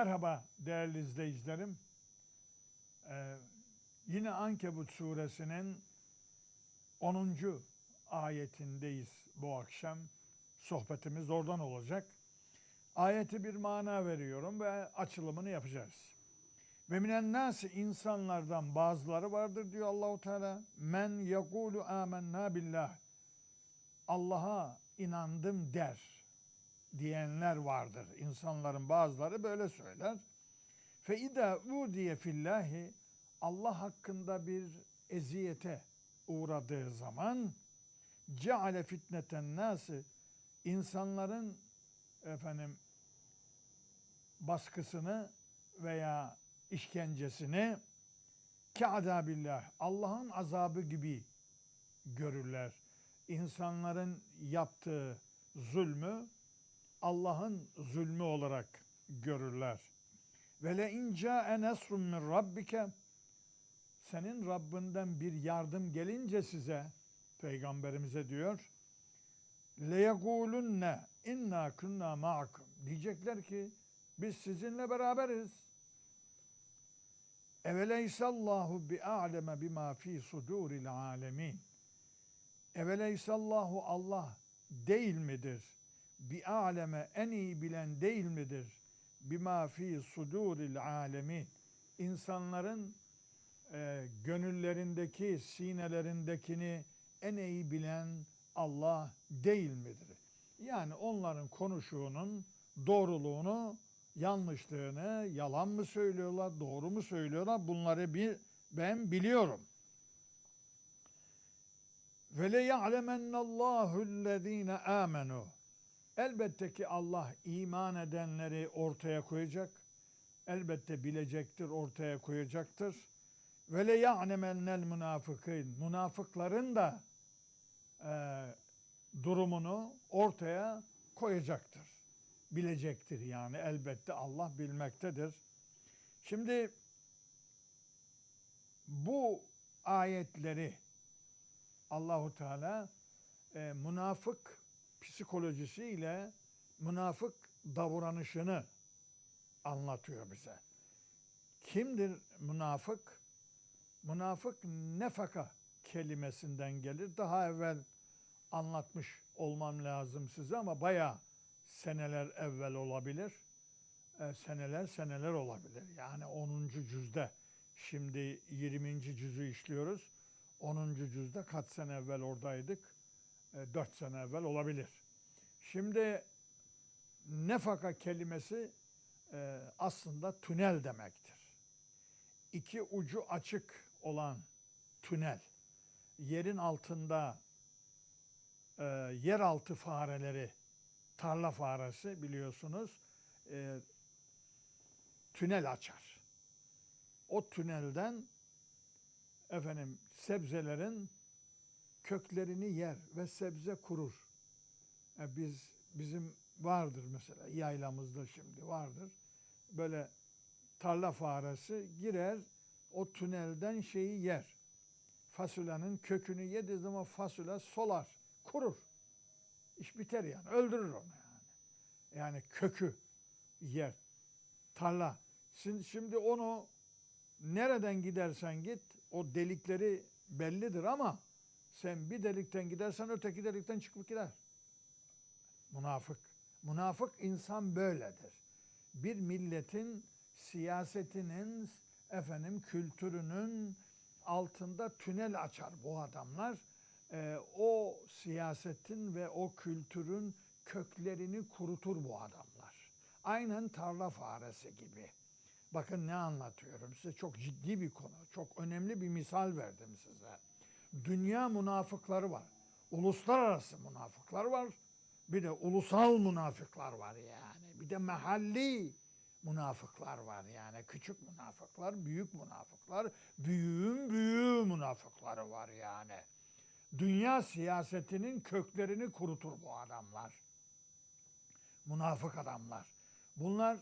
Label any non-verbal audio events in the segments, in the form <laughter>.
Merhaba değerli izleyicilerim. Ee, yine Ankebut suresinin 10. ayetindeyiz bu akşam. Sohbetimiz oradan olacak. Ayeti bir mana veriyorum ve açılımını yapacağız. Ve minen nasi insanlardan bazıları vardır diyor Allahu Teala. Men yekulu amennâ billah. Allah'a inandım der diyenler vardır. İnsanların bazıları böyle söyler. Fe ida udiye fillahi Allah hakkında bir eziyete uğradığı zaman ceale fitneten nası insanların efendim baskısını veya işkencesini keadabillah Allah'ın azabı gibi görürler. İnsanların yaptığı zulmü Allah'ın zulmü olarak görürler. Ve le inca nesrun min rabbike senin Rabbinden bir yardım gelince size peygamberimize diyor le yekulunne inna kunna ma'akum diyecekler ki biz sizinle beraberiz. Eveleysallahu bi a'leme bima fi suduril alemin. Eveleysallahu Allah değil midir? Bi aleme en iyi bilen değil midir? Bima fi suduril alemin. İnsanların e, gönüllerindeki, sinelerindekini en iyi bilen Allah değil midir? Yani onların konuşuğunun doğruluğunu, yanlışlığını, yalan mı söylüyorlar, doğru mu söylüyorlar bunları bir, ben biliyorum. Ve le ya'lemennallahu ellezine amenu. Elbette ki Allah iman edenleri ortaya koyacak. Elbette bilecektir, ortaya koyacaktır. Ve le ya'lemennel münafıkın. Münafıkların da e, durumunu ortaya koyacaktır. Bilecektir yani elbette Allah bilmektedir. Şimdi bu ayetleri Allahu Teala e, münafık psikolojisiyle münafık davranışını anlatıyor bize. Kimdir münafık? Münafık nefaka kelimesinden gelir. Daha evvel anlatmış olmam lazım size ama bayağı seneler evvel olabilir. E, seneler seneler olabilir. Yani 10. cüzde. Şimdi 20. cüzü işliyoruz. 10. cüzde kaç sene evvel oradaydık? E, 4 sene evvel olabilir. Şimdi nefaka kelimesi e, aslında tünel demektir. İki ucu açık olan tünel. Yerin altında e, yeraltı fareleri, tarla faresi biliyorsunuz e, tünel açar. O tünelden efendim sebzelerin köklerini yer ve sebze kurur. E, biz bizim vardır mesela yaylamızda şimdi vardır. Böyle tarla faresi girer o tünelden şeyi yer. Fasulyenin kökünü yediği zaman fasulye solar, kurur. İş biter yani. Öldürür onu yani. Yani kökü yer. Tarla. Şimdi, şimdi onu nereden gidersen git o delikleri bellidir ama sen bir delikten gidersen öteki delikten çıkıp gider. Münafık. Münafık insan böyledir. Bir milletin siyasetinin, efendim kültürünün altında tünel açar bu adamlar. Ee, o siyasetin ve o kültürün köklerini kurutur bu adamlar. Aynen tarla faresi gibi. Bakın ne anlatıyorum size çok ciddi bir konu. Çok önemli bir misal verdim size. Dünya münafıkları var. Uluslararası münafıklar var. Bir de ulusal münafıklar var yani. Bir de mahalli münafıklar var yani. Küçük münafıklar, büyük münafıklar, büyüğün büyüğü münafıkları var yani. Dünya siyasetinin köklerini kurutur bu adamlar. Münafık adamlar. Bunlar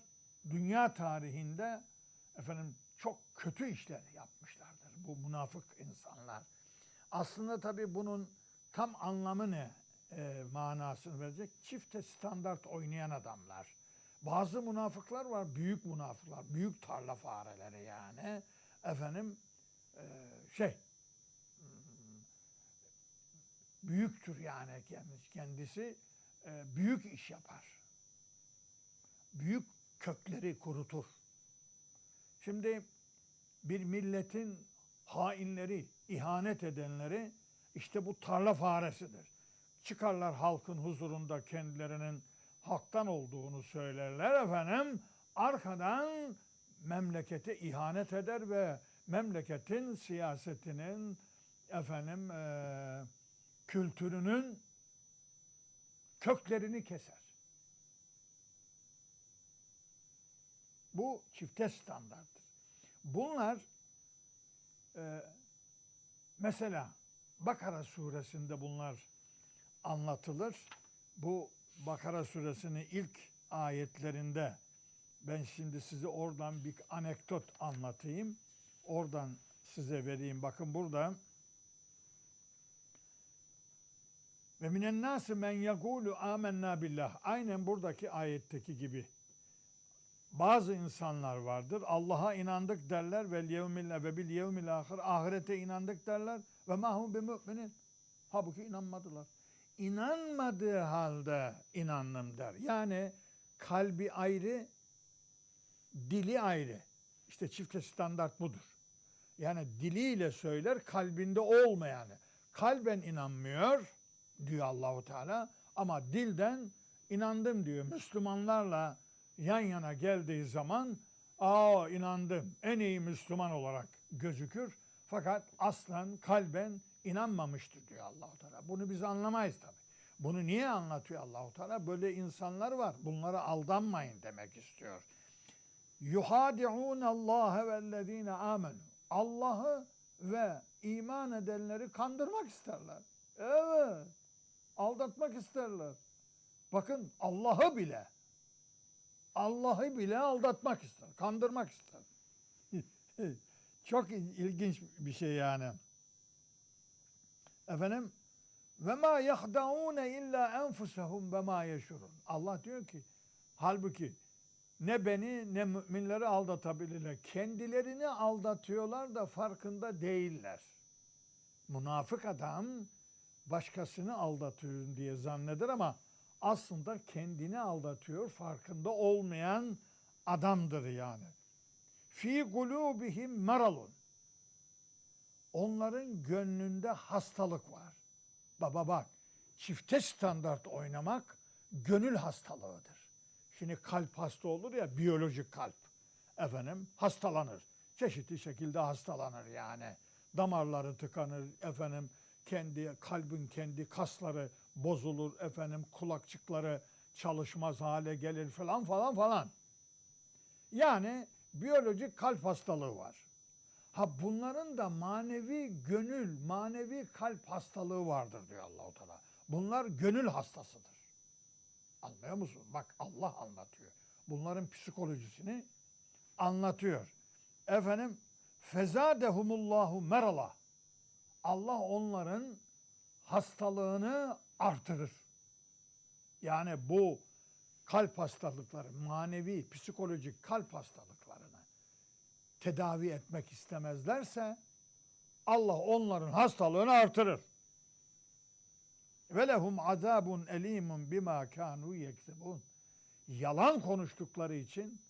dünya tarihinde efendim çok kötü işler yapmışlardır bu münafık insanlar. Aslında tabii bunun tam anlamı ne e, manasını verecek? Çifte standart oynayan adamlar. Bazı münafıklar var, büyük münafıklar, büyük tarla fareleri yani. Efendim e, şey büyüktür yani kendisi, kendisi e, büyük iş yapar. Büyük kökleri kurutur. Şimdi bir milletin hainleri, ihanet edenleri işte bu tarla faresidir. Çıkarlar halkın huzurunda kendilerinin haktan olduğunu söylerler efendim. Arkadan memlekete ihanet eder ve memleketin siyasetinin efendim eee, kültürünün köklerini keser. Bu çifte standarttır. Bunlar e, mesela Bakara suresinde bunlar anlatılır. Bu Bakara suresinin ilk ayetlerinde ben şimdi size oradan bir anekdot anlatayım. Oradan size vereyim. Bakın burada ve minen nasi men yekulu amennâ billah. Aynen buradaki ayetteki gibi. Bazı insanlar vardır. Allah'a inandık derler ve yevmil ve bil yevmil ahir. Ahirete inandık derler ve mahum bi müminin. Halbuki inanmadılar. İnanmadığı halde inandım der. Yani kalbi ayrı, dili ayrı. İşte çifte standart budur. Yani diliyle söyler, kalbinde olmayanı. Kalben inanmıyor diyor Allahu Teala ama dilden inandım diyor. Müslümanlarla yan yana geldiği zaman aa inandım en iyi Müslüman olarak gözükür. Fakat aslen kalben inanmamıştır diyor Allahu Teala. Bunu biz anlamayız tabi. Bunu niye anlatıyor Allahu Teala? Böyle insanlar var. Bunlara aldanmayın demek istiyor. Yuhadi'un Allah vellezine amenu. Allah'ı ve iman edenleri kandırmak isterler. Evet. Aldatmak isterler. Bakın Allah'ı bile Allah'ı bile aldatmak ister, kandırmak ister. <laughs> Çok il- ilginç bir şey yani. Efendim ve ma yahdaune illa enfusahum ve ma yeşurun. Allah diyor ki halbuki ne beni ne müminleri aldatabilirler. Kendilerini aldatıyorlar da farkında değiller. Münafık adam başkasını aldatıyor diye zanneder ama aslında kendini aldatıyor, farkında olmayan adamdır yani. Fi kulubihim maralun. Onların gönlünde hastalık var. Baba bak, çifte standart oynamak gönül hastalığıdır. Şimdi kalp hasta olur ya, biyolojik kalp. Efendim, hastalanır. Çeşitli şekilde hastalanır yani. Damarları tıkanır, efendim, kendi kalbin kendi kasları bozulur efendim kulakçıkları çalışmaz hale gelir falan falan falan. Yani biyolojik kalp hastalığı var. Ha bunların da manevi gönül, manevi kalp hastalığı vardır diyor Allahu Teala. Bunlar gönül hastasıdır. Anlıyor musun? Bak Allah anlatıyor. Bunların psikolojisini anlatıyor. Efendim fezadehumullahu merala. Allah onların hastalığını artırır. Yani bu kalp hastalıkları, manevi, psikolojik kalp hastalıklarını tedavi etmek istemezlerse Allah onların hastalığını artırır. Ve lehum azabun elimun bima kanu yeksibun. Yalan konuştukları için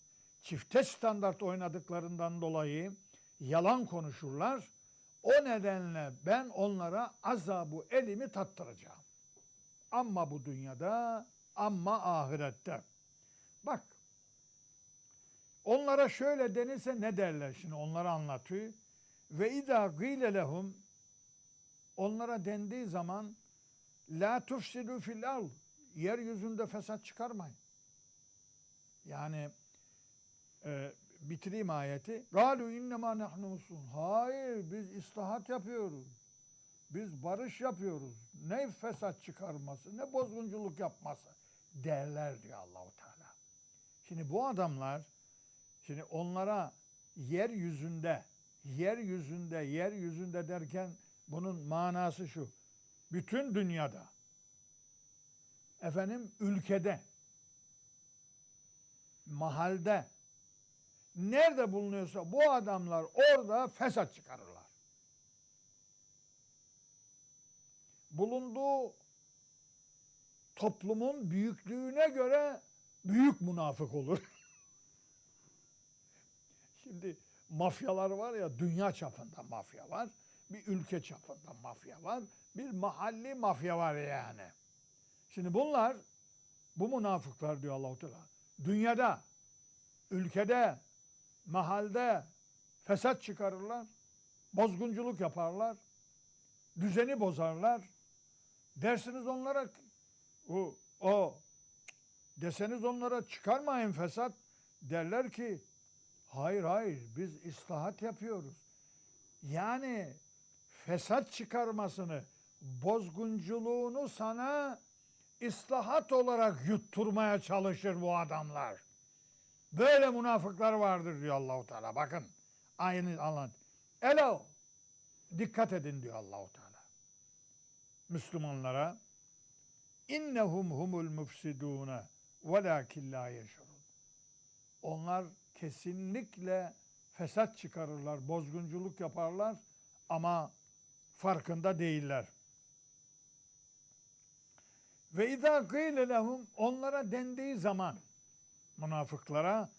çifte standart oynadıklarından dolayı yalan konuşurlar. O nedenle ben onlara azabı elimi tattıracağım. Ama bu dünyada, ama ahirette. Bak, onlara şöyle denirse ne derler şimdi onlara anlatıyor. Ve izâ gîle lehum onlara dendiği zaman la tufsidu fil ard yeryüzünde fesat çıkarmayın. Yani e, bitireyim ayeti. Galu innema nahnu muslun. Hayır biz islahat yapıyoruz. Biz barış yapıyoruz. Ne fesat çıkarması, ne bozgunculuk yapması derler diyor Allahu Teala. Şimdi bu adamlar şimdi onlara yeryüzünde yeryüzünde yeryüzünde derken bunun manası şu. Bütün dünyada efendim ülkede mahalde nerede bulunuyorsa bu adamlar orada fesat çıkarırlar. Bulunduğu toplumun büyüklüğüne göre büyük münafık olur. <laughs> Şimdi mafyalar var ya dünya çapında mafya var. Bir ülke çapında mafya var. Bir mahalli mafya var yani. Şimdi bunlar bu münafıklar diyor Allahu Teala. Dünyada, ülkede, mahalde fesat çıkarırlar. Bozgunculuk yaparlar. Düzeni bozarlar. Dersiniz onlara o, o deseniz onlara çıkarmayın fesat derler ki hayır hayır biz islahat yapıyoruz. Yani fesat çıkarmasını, bozgunculuğunu sana islahat olarak yutturmaya çalışır bu adamlar. Böyle münafıklar vardır diyor Allahu Teala. Bakın aynı anlat. Elo dikkat edin diyor Allahu Teala. Müslümanlara innehum humul mufsidune velakin la yeşurun. Onlar kesinlikle fesat çıkarırlar, bozgunculuk yaparlar ama farkında değiller. Ve izâ gîle lehum onlara dendiği zaman münafıklara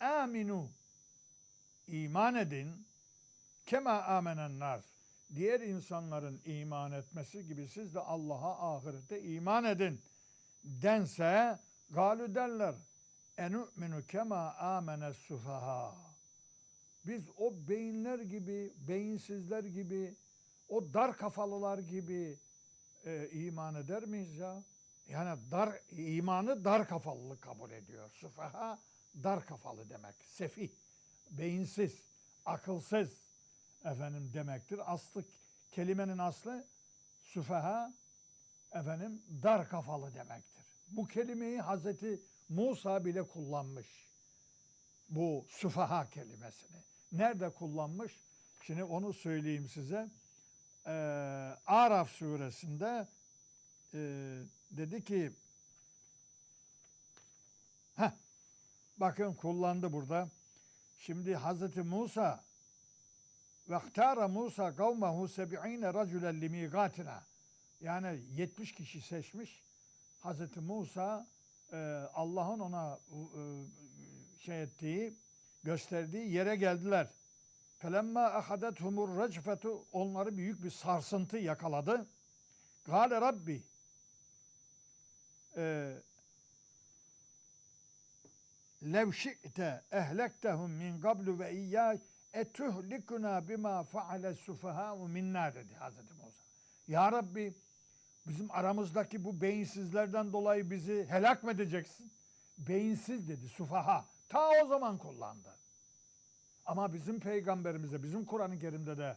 aminu iman edin kema amenen nas diğer insanların iman etmesi gibi siz de Allah'a ahirete iman edin dense galü derler enu'minu kema amene sufaha biz o beyinler gibi beyinsizler gibi o dar kafalılar gibi e, iman eder miyiz ya? Yani dar imanı dar kafalılık kabul ediyor. Sufaha dar kafalı demek. Sefih, beyinsiz, akılsız efendim demektir. Aslı kelimenin aslı sufaha efendim dar kafalı demektir. Bu kelimeyi Hazreti Musa bile kullanmış. Bu sufaha kelimesini. Nerede kullanmış? Şimdi onu söyleyeyim size. Ee, Araf suresinde e, dedi ki heh, bakın kullandı burada. Şimdi Hazreti Musa ve ihtara Musa kavmehu seb'ine raculen limigatina yani 70 kişi seçmiş. Hazreti Musa Allah'ın ona e, şey ettiği, gösterdiği yere geldiler. Felemma ahadethumur recfetu onları büyük bir sarsıntı yakaladı. Gale Rabbi e, lev şi'te ehlektehum min qablu ve iyyâ etuhlikuna bima faale sufahâ'u minna dedi Hazreti Musa. Ya Rabbi bizim aramızdaki bu beyinsizlerden dolayı bizi helak mı edeceksin? Beyinsiz dedi sufaha. Ta o zaman kullandı. Ama bizim peygamberimize, bizim Kur'an-ı Kerim'de de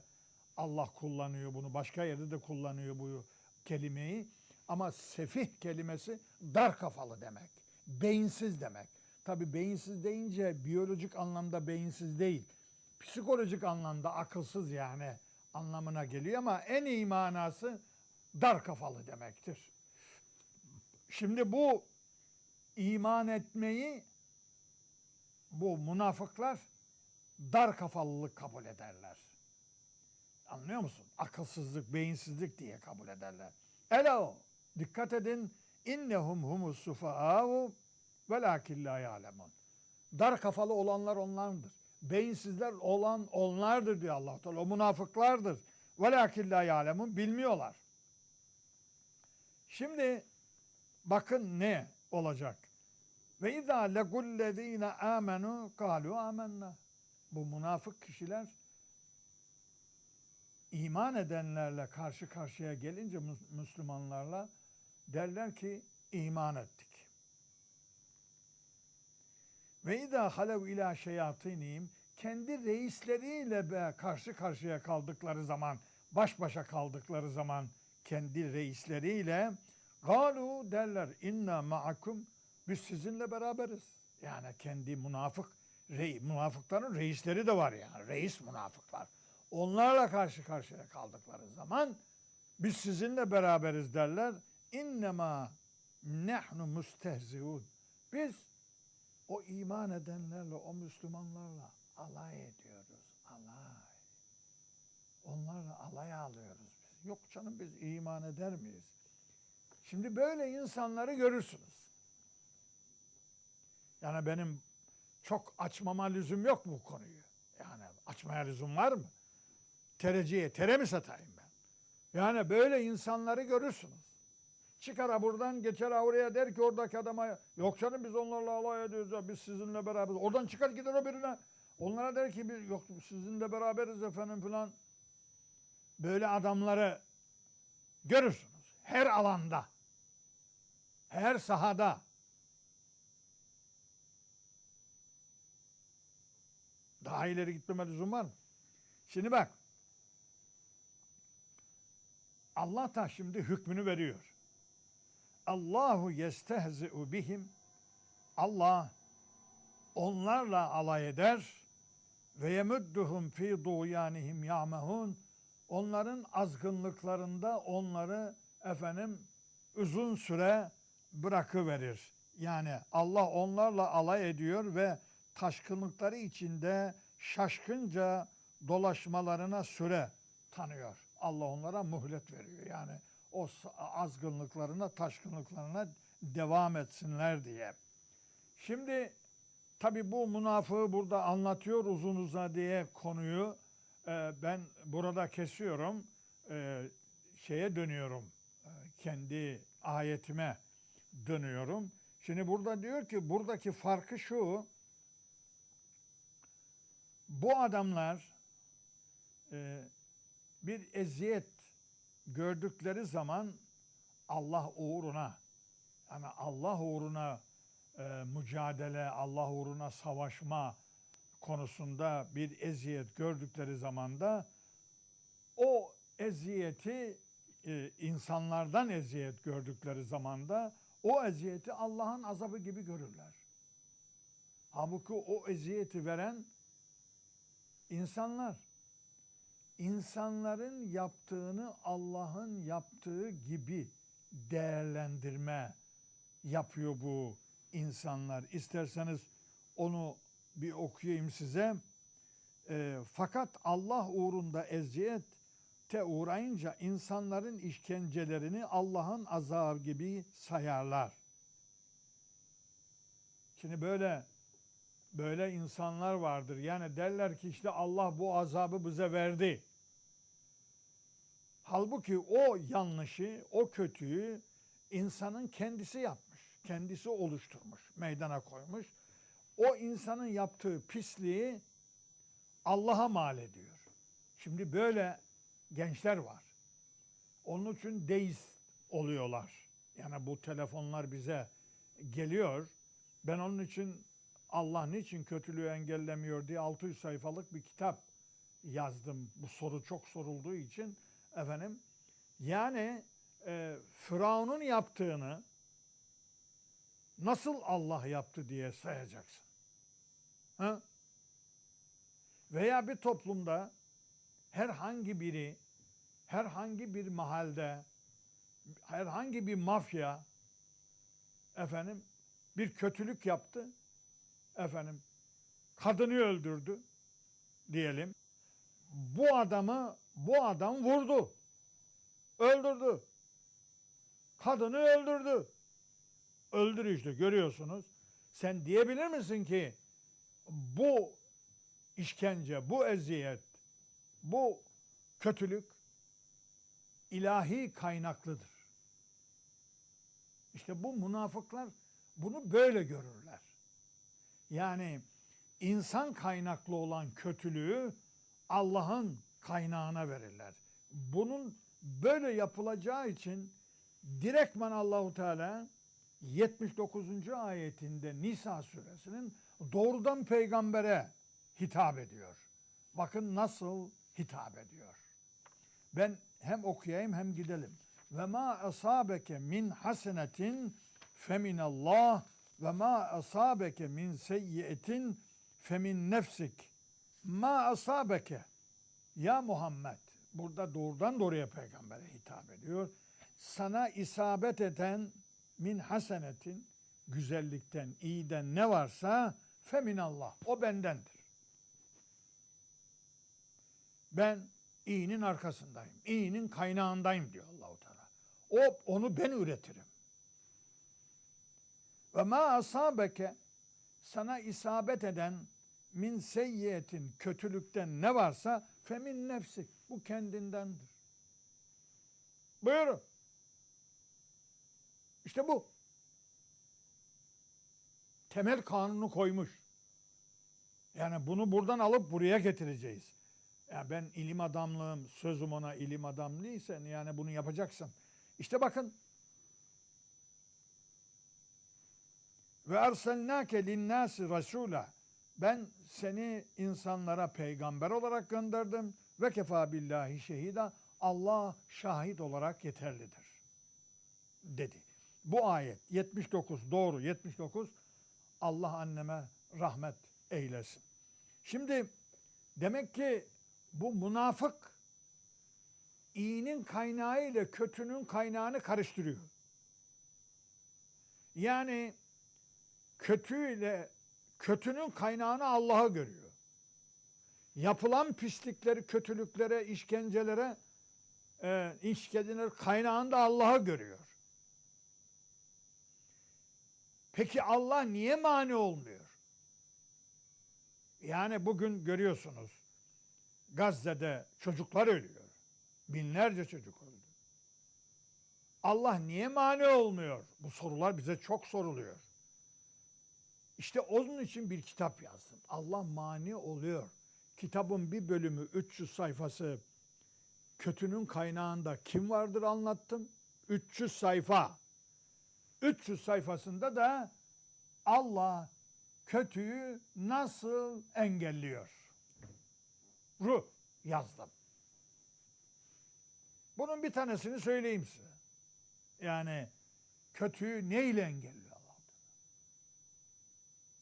Allah kullanıyor bunu. Başka yerde de kullanıyor bu kelimeyi. Ama sefih kelimesi dar kafalı demek. Beyinsiz demek. Tabi beyinsiz deyince biyolojik anlamda beyinsiz değil. Psikolojik anlamda akılsız yani anlamına geliyor ama en iyi manası dar kafalı demektir. Şimdi bu iman etmeyi bu münafıklar dar kafalılık kabul ederler. Anlıyor musun? Akılsızlık, beyinsizlik diye kabul ederler. Elo, dikkat edin. İnnehum humus sufa'u velakin la ya'lemun. Dar kafalı olanlar onlardır. Beyinsizler olan onlardır diyor Allah Teala. O münafıklardır. Velakin la ya'lemun bilmiyorlar. Şimdi bakın ne olacak? Ve izâ legullezîne âmenû kâlû âmennâ. Bu münafık kişiler iman edenlerle karşı karşıya gelince Müslümanlarla derler ki iman ettik. Ve izâ halev ilâ şeyatînîm kendi reisleriyle be karşı karşıya kaldıkları zaman, baş başa kaldıkları zaman kendi reisleriyle galu derler inna ma'akum biz sizinle beraberiz. Yani kendi münafık rey, münafıkların reisleri de var yani. Reis münafıklar. Onlarla karşı karşıya kaldıkları zaman biz sizinle beraberiz derler. İnnemâ nehnu müstehziun. Biz o iman edenlerle, o Müslümanlarla alay ediyoruz. Alay. Onlarla alay alıyoruz. Yok canım biz iman eder miyiz? Şimdi böyle insanları görürsünüz. Yani benim çok açmama lüzum yok bu konuyu. Yani açmaya lüzum var mı? Tereciye tere mi satayım ben? Yani böyle insanları görürsünüz. Çıkar ha buradan geçer oraya der ki oradaki adama yok canım biz onlarla alay ediyoruz ya biz sizinle beraberiz. Oradan çıkar gider o birine. Onlara der ki biz yok sizinle beraberiz efendim filan. Böyle adamları görürsünüz. Her alanda. Her sahada. Daha ileri gitmeme lüzum var mı? Şimdi bak. Allah da şimdi hükmünü veriyor. Allahu yestehzi'u bihim. Allah onlarla alay eder ve yemudduhum fi duyanihim ya'mehun. Onların azgınlıklarında onları efendim uzun süre bırakıverir. Yani Allah onlarla alay ediyor ve taşkınlıkları içinde şaşkınca dolaşmalarına süre tanıyor. Allah onlara muhlet veriyor. Yani o azgınlıklarına, taşkınlıklarına devam etsinler diye. Şimdi tabi bu münafığı burada anlatıyor uzun uzadıya konuyu. Ee, ben burada kesiyorum. Ee, şeye dönüyorum. Ee, kendi ayetime dönüyorum. Şimdi burada diyor ki buradaki farkı şu. Bu adamlar bir eziyet gördükleri zaman Allah uğruna yani Allah uğruna mücadele, Allah uğruna savaşma konusunda bir eziyet gördükleri zaman da o eziyeti e, insanlardan eziyet gördükleri zaman da o eziyeti Allah'ın azabı gibi görürler. Halbuki o eziyeti veren insanlar insanların yaptığını Allah'ın yaptığı gibi değerlendirme yapıyor bu insanlar. İsterseniz onu bir okuyayım size. Ee, fakat Allah uğrunda eziyet te uğrayınca insanların işkencelerini Allah'ın azabı gibi sayarlar. Şimdi böyle böyle insanlar vardır. Yani derler ki işte Allah bu azabı bize verdi. Halbuki o yanlışı, o kötüyü insanın kendisi yapmış. Kendisi oluşturmuş, meydana koymuş. O insanın yaptığı pisliği Allah'a mal ediyor. Şimdi böyle gençler var. Onun için deist oluyorlar. Yani bu telefonlar bize geliyor. Ben onun için Allah niçin kötülüğü engellemiyor diye 600 sayfalık bir kitap yazdım. Bu soru çok sorulduğu için efendim. Yani e, Firavun'un yaptığını nasıl Allah yaptı diye sayacaksın. Ha? Veya bir toplumda herhangi biri herhangi bir mahalde herhangi bir mafya efendim bir kötülük yaptı efendim kadını öldürdü diyelim. Bu adamı bu adam vurdu. Öldürdü. Kadını öldürdü. Öldürüyor işte görüyorsunuz. Sen diyebilir misin ki bu işkence, bu eziyet, bu kötülük ilahi kaynaklıdır. İşte bu münafıklar bunu böyle görürler. Yani insan kaynaklı olan kötülüğü Allah'ın kaynağına verirler. Bunun böyle yapılacağı için direktmen Allahu Teala 79. ayetinde Nisa suresinin doğrudan peygambere hitap ediyor. Bakın nasıl hitap ediyor. Ben hem okuyayım hem gidelim. Ve ma asabeke min hasenetin feminallah ve ma asabeke min seyyiyetin femin nefsik. Ma asabeke ya Muhammed burada doğrudan doğruya peygambere hitap ediyor. Sana isabet eden min hasenetin güzellikten, iyiden ne varsa feminallah. O bendendir. Ben iyinin arkasındayım. iyinin kaynağındayım diyor Allahu Teala. O onu ben üretirim. Ve ma asabeke sana isabet eden min seyyiyetin kötülükten ne varsa femin nefsi bu kendindendir. Buyurun. İşte bu. Temel kanunu koymuş. Yani bunu buradan alıp buraya getireceğiz. Ya ben ilim adamlığım, sözüm ona ilim adamlıysa yani bunu yapacaksın. İşte bakın ve erselnake linnâsi rasûla ben seni insanlara peygamber olarak gönderdim ve kefa billahi şehida Allah şahit olarak yeterlidir dedi. Bu ayet 79 doğru 79 Allah anneme rahmet eylesin. Şimdi demek ki bu münafık iyinin kaynağı ile kötünün kaynağını karıştırıyor. Yani kötü ile kötünün kaynağını Allah'a görüyor. Yapılan pislikleri, kötülüklere, işkencelere, e, işkenceler kaynağını da Allah'a görüyor. Peki Allah niye mani olmuyor? Yani bugün görüyorsunuz Gazze'de çocuklar ölüyor. Binlerce çocuk öldü. Allah niye mani olmuyor? Bu sorular bize çok soruluyor. İşte onun için bir kitap yazdım. Allah mani oluyor. Kitabın bir bölümü 300 sayfası kötünün kaynağında kim vardır anlattım. 300 sayfa. 300 sayfasında da Allah kötüyü nasıl engelliyor? Ru yazdım. Bunun bir tanesini söyleyeyim size. Yani kötüyü neyle engelliyor Allah?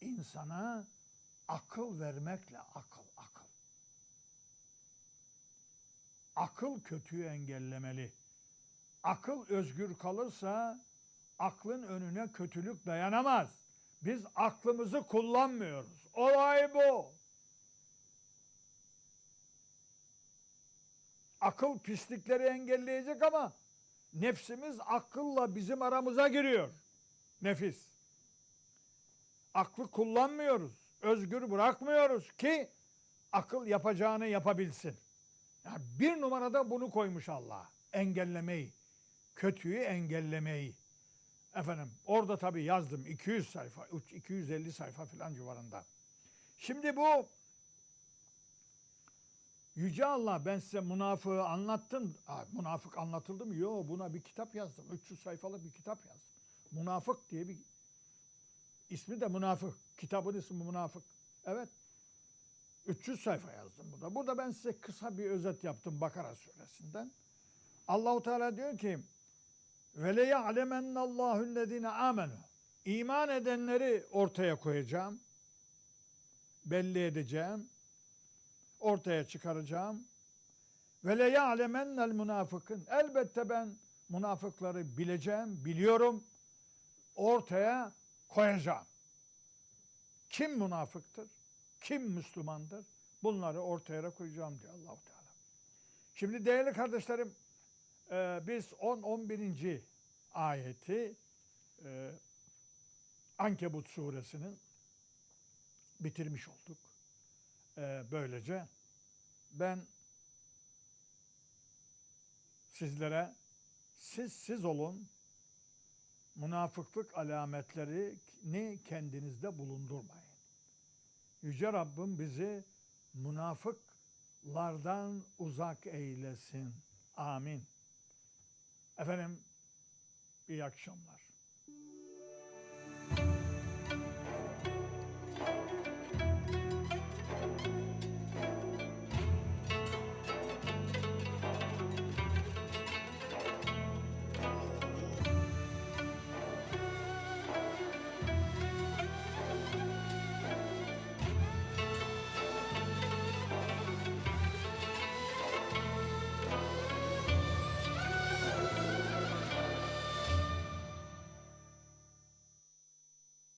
İnsana akıl vermekle akıl, akıl. Akıl kötüyü engellemeli. Akıl özgür kalırsa aklın önüne kötülük dayanamaz. Biz aklımızı kullanmıyoruz. Olay bu. Akıl pislikleri engelleyecek ama nefsimiz akılla bizim aramıza giriyor. Nefis. Aklı kullanmıyoruz. Özgür bırakmıyoruz ki akıl yapacağını yapabilsin. Yani bir numarada bunu koymuş Allah. Engellemeyi. Kötüyü engellemeyi. Efendim orada tabii yazdım 200 sayfa, 250 sayfa falan civarında. Şimdi bu Yüce Allah ben size münafığı anlattım. Aa, münafık anlatıldı mı? Yok buna bir kitap yazdım. 300 sayfalık bir kitap yazdım. Münafık diye bir ismi de münafık. Kitabın ismi münafık. Evet. 300 sayfa yazdım burada. Burada ben size kısa bir özet yaptım Bakara suresinden. Allahu Teala diyor ki ve le ya'lemennallahu ellezine amenu. İman edenleri ortaya koyacağım. Belli edeceğim. Ortaya çıkaracağım. Ve le ya'lemennel münafıkın. Elbette ben münafıkları bileceğim, biliyorum. Ortaya koyacağım. Kim münafıktır? Kim Müslümandır? Bunları ortaya koyacağım diyor Allahu Teala. Şimdi değerli kardeşlerim, e, biz 10-11. ayeti e, Ankebut suresinin bitirmiş olduk. E, böylece ben sizlere siz siz olun münafıklık alametlerini kendinizde bulundurmayın. Yüce Rabbim bizi münafıklardan uzak eylesin. Amin. Efendim iyi akşamlar.